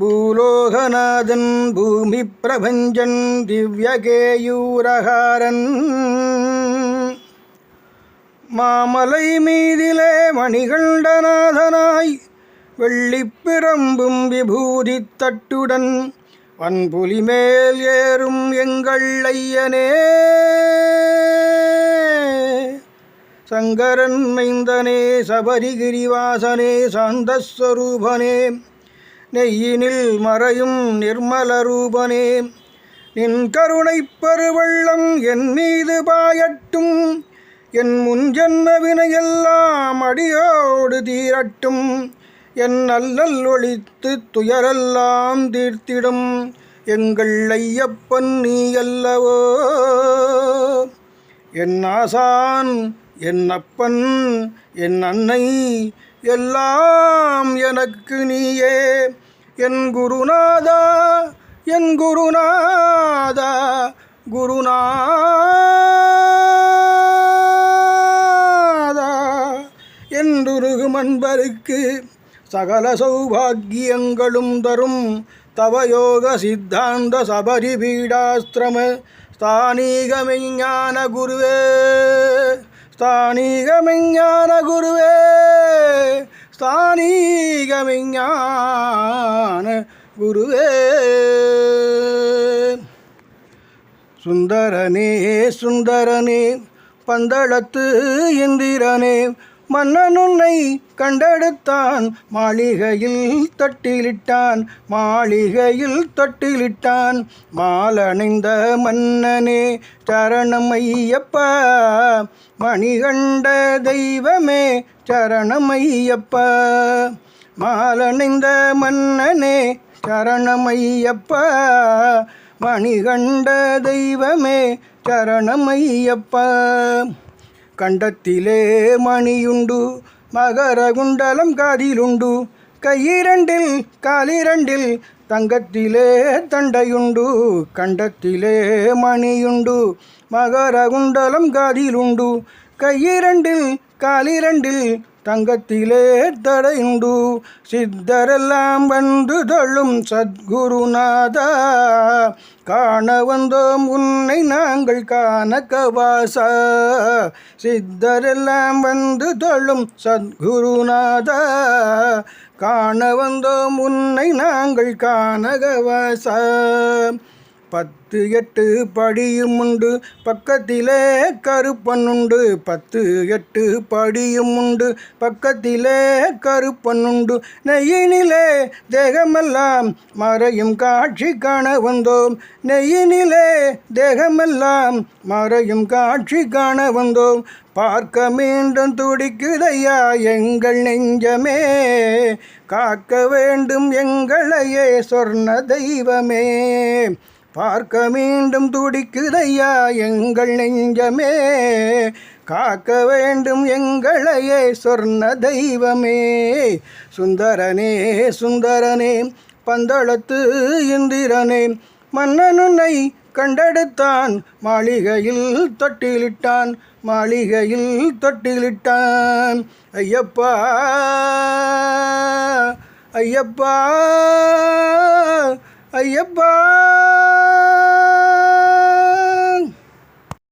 பூலோகநாதன் பூமி பிரபஞ்சன் திவ்யகேயூரகாரன் மாமலை மீதிலே மணிகண்டநாதனாய் வெள்ளிப்பிரம்பும் விபூதி தட்டுடன் வன்புலி மேல் ஏறும் எங்கள் ஐயனே. சங்கரன் மைந்தனே சபரிகிரிவாசனே சாந்தஸ்வரூபனே. நெய்யினில் மறையும் நிர்மல ரூபனே நின் கருணைப் பெருவெள்ளம் என் மீது பாயட்டும். என் முன்ஜன்ம வினையெல்லாம் அடியோடு தீரட்டும். என் அல்லல் ஒழித்து துயரெல்லாம் தீர்த்திடும். எங்கள் ஐயப்பன் நீ அல்லவோ என் ஆசான் என் அப்பன் என் அன்னை எல்லாம் எனக்கு நீயே. என் குருநாதா என் குருநாதா குருநாதா. என்றுருகும் அன்பருக்கு சகல சௌபாகியங்களும் தரும் தவயோக சித்தாந்த சபரி பீடாஸ்திரம ஸ்தானீகமெஞ்ஞான குருவே ஸ்தானீகமெஞ்ஞான குருவே. ஸ்தானீகமிஞான குருவே. சுந்தரனே சுந்தரனே பந்தளத்து இந்திரனே மன்னனுன்னை கண்டெடுத்தான். மாளிகையில் தட்டிலிட்டான். மாளிகையில் தட்டிலிட்டான். மாலணிந்த மன்னனே சரணம் ஐயப்பா. மணிகண்ட தெய்வமே சரணம் ஐயப்பா. மாலணிந்த மன்னனே சரணம் ஐயப்பா. மணிகண்ட தெய்வமே சரணம் ஐயப்பா. கண்டத்திலே மணியுண்டு. மகரகுண்டலம் காதிலுண்டு. கையிரண்டில் காலிரண்டில் தங்கத்திலே தண்டையுண்டு. கண்டத்திலே மணியுண்டு. மகரகுண்டலம் காதிலுண்டு. கையிரண்டில் காலிரண்டில் தங்கத்திலே தடையுண்டு. சித்தரெல்லாம் வந்து தொழும் சத்குருநாதா. காண வந்தோம் உன்னை நாங்கள் காண கவாசா. சித்தரெல்லாம் வந்து தொழும் சத்குருநாதா. காண வந்தோம் உன்னை நாங்கள் காண கவாசா. பத்து எட்டு படியும் உண்டு பக்கத்திலே கருப்பன் உண்டு. பத்து எட்டு படியும் உண்டு பக்கத்திலே கருப்பன் உண்டு. நெய்யினிலே தேகமெல்லாம் மறையும் காட்சி காண வந்தோம். நெய்யினிலே தேகமெல்லாம் மறையும் காட்சி காண வந்தோம். பார்க்க மீண்டும் துடிக்குதையா எங்கள் நெஞ்சமே? காக்க வேண்டும் எங்களையே சொர்ண தெய்வமே? பார்க்க மீண்டும் துடிக்குதையா எங்கள் நெஞ்சமே? காக்க வேண்டும் எங்களையே சொர்ண தெய்வமே. சுந்தரனே சுந்தரனே பந்தளத்து இந்திரனே மன்னனுன்னை கண்டெடுத்தான் மாளிகையில் தொட்டிலிட்டான் மாளிகையில் தொட்டிலிட்டான். ஐயப்பா ஐயப்பா ஐயப்பா.